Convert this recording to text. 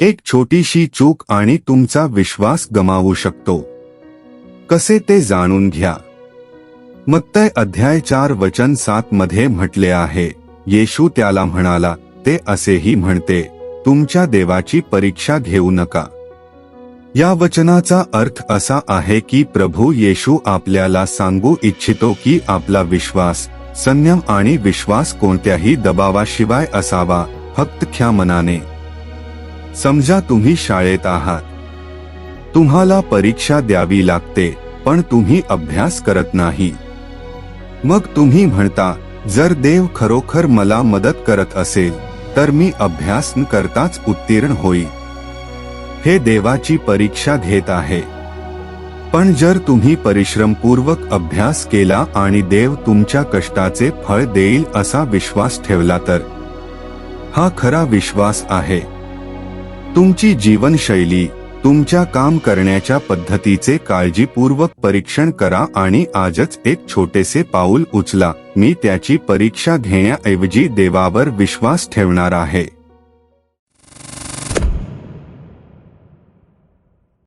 एक छोटीशी चूक आणि तुमचा विश्वास गमावू शकतो. कसे ते जाणून घ्या. मत्तय अध्याय चार वचन सात मध्ये म्हटले आहे. येशू त्याला म्हणाला ते असेही म्हणते तुमच्या देवाची परीक्षा घेऊ नका. या वचनाचा अर्थ असा आहे की प्रभू येशू आपल्याला सांगू इच्छितो की आपला विश्वास संयम आणि विश्वास कोणत्याही दबावाशिवाय असावा फक्त ख्या मनाने समजा तुम्ही शाळेत आहात. तुम्हाला परीक्षा द्यावी लागते पण तुम्ही अभ्यास करत नाही. मग तुम्ही म्हणता जर देव खरोखर मला मदत करत असेल तर मी अभ्यास न करताच उत्तीर्ण होईल हे देवाची परीक्षा घेत आहे. पण जर तुम्ही परिश्रमपूर्वक अभ्यास केला आणि देव तुमच्या कष्टाचे फळ देईल असा विश्वास ठेवला तर. हा खरा विश्वास आहे. तुमची जीवनशैली तुमच्या काम करण्याच्या पद्धतीचे काळजीपूर्वक परीक्षण करा आणि आजच एक छोटेसे पाऊल उचला. मी त्याची परीक्षा घेण्याऐवजी देवावर विश्वास ठेवणार आहे.